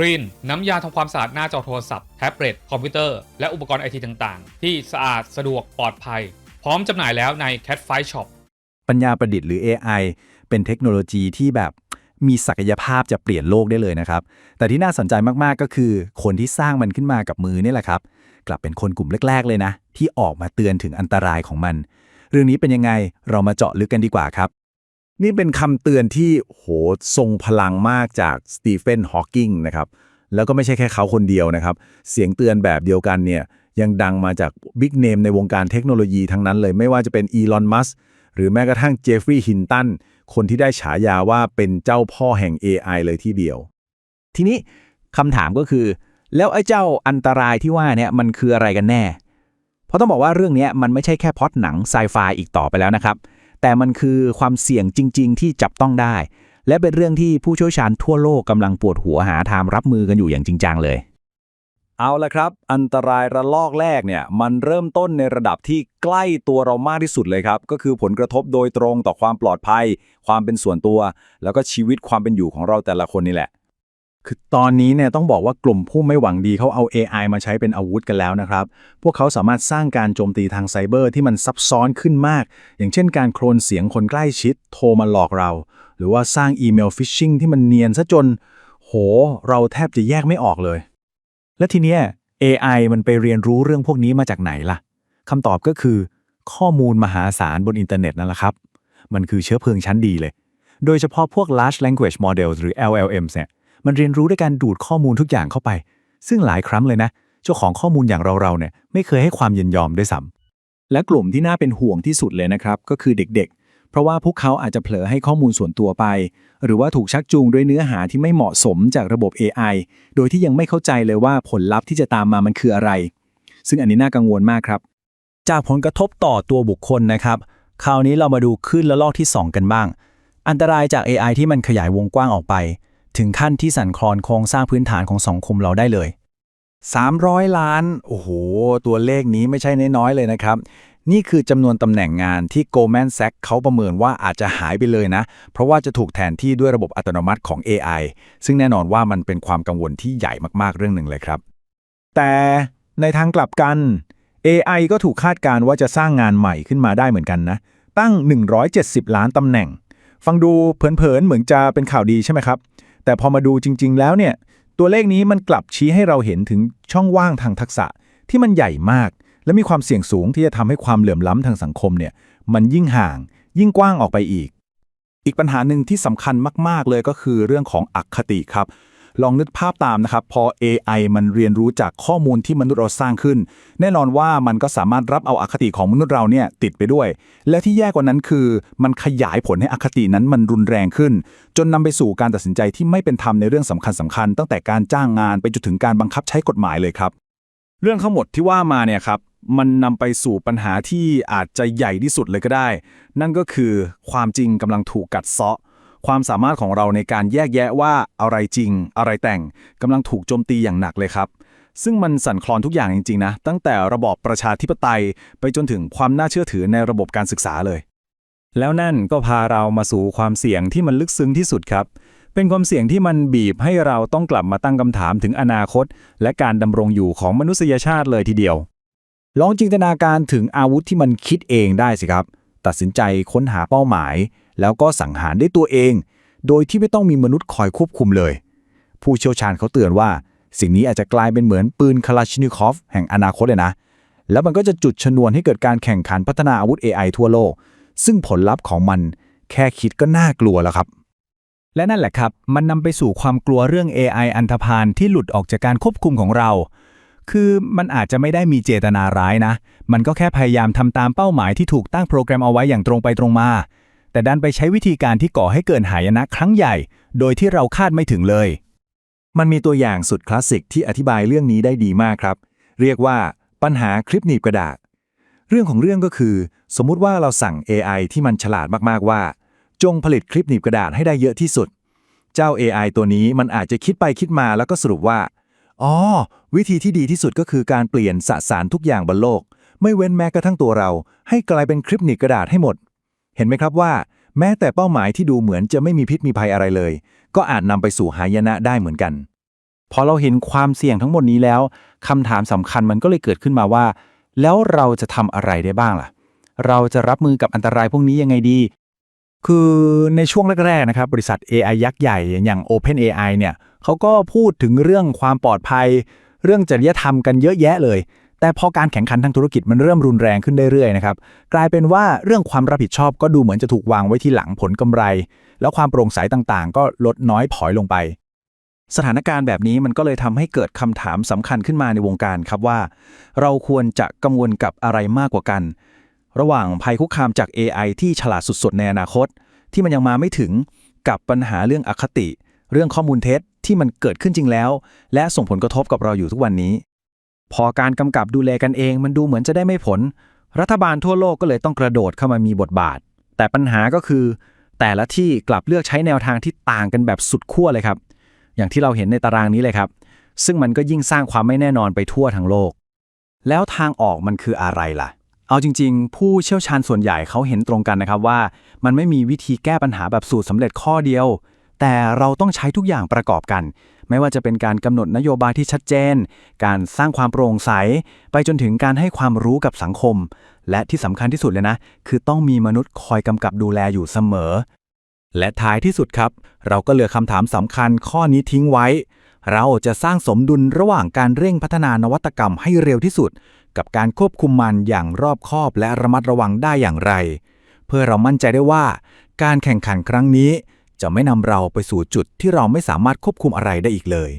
ครีนน้ำยาทำความสะอาดหน้าจอโทรศัพท์แท็บเล็ตคอมพิวเตอร์ และอุปกรณ์ไอทีต่างๆ ที่สะอาดสะดวกปลอดภัย พร้อมจำหน่ายแล้วใน Cat f i Shop ปัญญาประดิษฐ์หรือ AI เป็นเทคโนโลยีที่แบบมีศักยภาพจะเปลี่ยนโลกได้เลยนะครับ แต่ที่น่าสนใจมากๆก็คือ คนที่สร้างมันขึ้นมากับมือนี่แหละครับ กลับเป็นคนกลุ่มแรก ๆ เลยนะ ที่ออกมาเตือนถึงอันตรายของมัน เรื่องนี้เป็นยังไงเรามาเจาะลึกกันดีกว่าครับ นี่เป็นคำเตือนที่โหทรงพลังมากจากสตีเฟนฮอว์กิงนะครับ แล้วก็ไม่ใช่แค่เขาคนเดียวนะครับ เสียงเตือนแบบเดียวกันเนี่ยยังดังมาจากบิ๊กเนมในวงการเทคโนโลยีทั้งนั้นเลยไม่ว่าจะเป็นอีลอนมัสหรือแม้กระทั่งเจฟฟรีย์ฮินตันคนที่ได้ฉายาว่าเป็นเจ้าพ่อแห่ง AI เลยที่เดียว ทีนี้คำถามก็คือ แล้วไอ้เจ้าอันตรายที่ว่าเนี่ยมันคืออะไรกันแน่ เพราะต้องบอกว่าเรื่องนี้มันไม่ใช่แค่พอดหนังไซไฟอีกต่อไปแล้วนะครับ แต่มันคือความเสี่ยงจริง ๆ ที่จับต้องได้ และเป็นเรื่องที่ผู้เชี่ยวชาญทั่วโลกกำลังปวดหัวหาทางรับมือกันอยู่อย่างจริงจังเลย เอาละครับ อันตรายระลอกแรกเนี่ย มันเริ่มต้นในระดับที่ใกล้ตัวเรามากที่สุดเลยครับ ก็คือผลกระทบโดยตรงต่อความปลอดภัย ความเป็นส่วนตัว แล้วก็ชีวิตความเป็นอยู่ของเราแต่ละคนนี่แหละ คือตอนนี้เนี่ยต้องบอกว่ากลุ่มผู้ไม่หวังดีเขาเอา AI มาใช้เป็นอาวุธกันแล้วนะครับ พวกเขาสามารถสร้างการโจมตีทางไซเบอร์ที่มันซับซ้อนขึ้นมาก อย่างเช่นการโคลนเสียงคนใกล้ชิดโทรมาหลอกเรา หรือว่าสร้างอีเมลฟิชชิงที่มันเนียนซะจน โห เราแทบจะแยกไม่ออกเลย และทีเนี้ย AI มันไปเรียนรู้เรื่องพวกนี้มาจากไหนล่ะคำตอบก็คือ ข้อมูลมหาศาลบนอินเทอร์เน็ตนั่นแหละครับ มันคือเชื้อเพลิงชั้นดีเลย โดยเฉพาะพวก large language models หรือ LLMs เนี่ย มันเรียนรู้ด้วยการดูดข้อมูลทุกอย่างเข้าไป ซึ่งหลายครั้งเลยนะ เจ้าของข้อมูลอย่างเราๆเนี่ยไม่เคยให้ความยินยอมด้วยซ้ำและกลุ่มที่น่าเป็นห่วงที่สุดเลยนะครับก็คือเด็กๆ เพราะว่าพวกเขาอาจจะเผลอให้ข้อมูลส่วนตัวไป หรือว่าถูกชักจูงด้วยเนื้อหาที่ไม่เหมาะสมจากระบบ AI โดยที่ยังไม่เข้าใจเลยว่าผลลัพธ์ที่จะตามมามันคืออะไร ซึ่งอันนี้น่ากังวลมากครับ จากผลกระทบต่อตัวบุคคลนะครับคราวนี้เรามาดูขึ้นและลอกที่ 2 กันบ้าง อันตรายจาก AI ที่มันขยายวงกว้างออกไป ถึงขั้นที่สั่นคลอนโครงสร้างพื้นฐานของสังคมเราได้เลย 300 ล้าน โอ้โห ตัวเลขนี้ไม่ใช่น้อยๆเลยนะครับ นี่คือจำนวนตำแหน่งงานที่ Goldman Sachs เขาประเมินว่าอาจจะหายไปเลยนะ เพราะว่าจะถูกแทนที่ด้วยระบบอัตโนมัติของ AI ซึ่งแน่นอนว่ามันเป็นความกังวลที่ใหญ่มากๆเรื่องหนึ่งเลยครับ แต่ในทางกลับกัน AI ก็ถูกคาดการณ์ว่าจะสร้างงานใหม่ขึ้นมาได้เหมือนกันนะ ตั้ง 170 ล้านตำแหน่ง ฟังดูเผินๆ เหมือนจะเป็นข่าวดีใช่ไหมครับ แต่พอมาดูจริง ๆ แล้วเนี่ย ตัวเลขนี้มันกลับชี้ให้เราเห็นถึงช่องว่างทางทักษะที่มันใหญ่มาก และมีความเสี่ยงสูงที่จะทำให้ความเหลื่อมล้ำทางสังคมเนี่ย มันยิ่งห่าง ยิ่งกว้างออกไปอีก อีกปัญหาหนึ่งที่สำคัญมาก ๆ เลยก็คือเรื่องของอคติครับ ลองนึกภาพตามนะครับ พอ AI มันเรียนรู้จากข้อมูลที่มนุษย์เราสร้างขึ้น แน่นอนว่ามันก็สามารถรับเอาอคติของมนุษย์เราเนี่ยติดไปด้วย และที่แย่กว่านั้นคือ มันขยายผลให้อคตินั้นมันรุนแรงขึ้น จนนำไปสู่การตัดสินใจที่ไม่เป็นธรรมในเรื่องสำคัญสคัญๆตั้งแต่การจ้างงานไปจนถึงการบังคับใช้กฎหมายเลยครับ เรื่องทั้งหมดที่ว่ามาเนี่ยครับมันนำไปสู่ปัญหาที่อาจจะใหญ่ที่สุดเลยก็ได้ นั่นก็คือความจริงกำลังถูกกัดเซาะ ความสามารถของเราในการแยกแยะว่าอะไรจริง อะไรแต่งกำลังถูกโจมตีอย่างหนักเลยครับซึ่งมันสั่นคลอนทุกอย่างจริงๆนะ ตั้งแต่ระบอบประชาธิปไตยไปจนถึงความน่าเชื่อถือในระบบการศึกษาเลย แล้วนั่นก็พาเรามาสู่ความเสี่ยงที่มันลึกซึ้งที่สุดครับ เป็นความเสี่ยงที่มันบีบให้เราต้องกลับมาตั้งคำถามถึงอนาคต และการดำรงอยู่ของมนุษยชาติเลยทีเดียว ลองจินตนาการถึงอาวุธที่มันคิดเองได้สิครับ ตัดสินใจค้นหาเป้าหมาย แล้วก็สังหารได้ตัวเอง โดยที่ไม่ต้องมีมนุษย์คอยควบคุมเลย ผู้เชี่ยวชาญเขาเตือนว่า สิ่งนี้อาจจะกลายเป็นเหมือนปืนคาลาชินิคอฟแห่งอนาคตเลยนะ แล้วมันก็จะจุดชนวนให้เกิดการแข่งขันพัฒนาอาวุธ AI ทั่วโลก ซึ่งผลลัพธ์ของมันแค่คิดก็น่ากลัวแล้วครับและนั่นแหละครับ มันนำไปสู่ความกลัวเรื่อง AI อันธพาลที่หลุดออกจากการควบคุมของเรา คือมันอาจจะไม่ได้มีเจตนาร้ายนะ มันก็แค่พยายามทำตามเป้าหมายที่ถูกตั้งโปรแกรมเอาไว้อย่างตรงไปตรงมา แต่ดันไปใช้วิธีการที่ก่อให้เกิดหายนะครั้งใหญ่ โดยที่เราคาดไม่ถึงเลย มันมีตัวอย่างสุดคลาสสิกที่อธิบายเรื่องนี้ได้ดีมากครับ เรียกว่าปัญหาคลิปหนีบกระดาษ เรื่องของเรื่องก็คือ สมมุติว่าเราสั่ง AI ที่มันฉลาดมากๆว่า จงผลิตคลิปหนีบกระดาษให้ได้เยอะที่สุด เจ้า AI ตัวนี้มันอาจจะคิดไปคิดมาแล้วก็สรุปว่า อ๋อ วิธีที่ดีที่สุดก็คือการเปลี่ยนสสารทุกอย่างบนโลก ไม่เว้นแม้กระทั่งตัวเรา ให้กลายเป็นคลิปหนีบกระดาษให้หมด เห็นไหมครับว่า แม้แต่เป้าหมายที่ดูเหมือนจะไม่มีพิษมีภัยอะไรเลย ก็อาจนำไปสู่หายนะได้เหมือนกัน พอเราเห็นความเสี่ยงทั้งหมดนี้แล้วคำถามสำคัญมันก็เลยเกิดขึ้นมาว่า แล้วเราจะทำอะไรได้บ้างล่ะ เราจะรับมือกับอันตรายพวกนี้ยังไงดี คือในช่วงแรกๆนะครับบริษัท AI ยักษ์ใหญ่อย่าง OpenAI เนี่ยเขาก็พูดถึงเรื่องความปลอดภัย เรื่องจริยธรรมกันเยอะแยะเลย แต่พอการแข่งขันทางธุรกิจมันเริ่มรุนแรงขึ้นเรื่อยๆนะครับกลายเป็นว่าเรื่องความรับผิดชอบก็ดูเหมือนจะถูกวางไว้ที่หลังผลกำไร แล้วความโปร่งใสต่างๆ ก็ลดน้อยถอยลงไป สถานการณ์แบบนี้มันก็เลยทำให้เกิดคำถามสำคัญขึ้นมาในวงการครับว่า เราควรจะกังวลกับอะไรมากกว่ากัน ระหว่างภัยคุกคามจาก AI ที่ฉลาดสุดๆ ในอนาคต ที่มันยังมาไม่ถึงกับปัญหาเรื่องอคติ เรื่องข้อมูลเท็จที่มันเกิดขึ้นจริงแล้ว และส่งผลกระทบกับเราอยู่ทุกวันนี้ พอการกำกับดูแลกันเอง มันดูเหมือนจะได้ไม่ผล รัฐบาลทั่วโลกก็เลยต้องกระโดดเข้ามามีบทบาท แต่ปัญหาก็คือ แต่ละที่กลับเลือกใช้แนวทางที่ต่างกันแบบสุดขั้วเลยครับ อย่างที่เราเห็นในตารางนี้เลยครับ ซึ่งมันก็ยิ่งสร้างความไม่แน่นอนไปทั่วทั้งโลก แล้วทางออกมันคืออะไรล่ะ เอาจริง ๆ ผู้เชี่ยวชาญส่วนใหญ่เขาเห็นตรงกันนะครับว่า มันไม่มีวิธีแก้ปัญหาแบบสูตรสำเร็จข้อเดียว แต่เราต้องใช้ทุกอย่างประกอบกัน ไม่ว่าจะเป็นการกำหนดนโยบายที่ชัดเจน การสร้างความโปร่งใส ไปจนถึงการให้ความรู้กับสังคม และที่สำคัญที่สุดเลยนะ คือต้องมีมนุษย์คอยกำกับดูแลอยู่เสมอ และท้ายที่สุดครับ เราก็เหลือคำถามสำคัญข้อนี้ทิ้งไว้ เราจะสร้างสมดุลระหว่างการเร่งพัฒนานวัตกรรมให้เร็วที่สุด กับการควบคุมมันอย่างรอบคอบและระมัดระวังได้อย่างไร เพื่อเรามั่นใจได้ว่า การแข่งขันครั้งนี้ จะไม่นำเราไปสู่จุดที่เราไม่สามารถควบคุมอะไรได้อีกเลย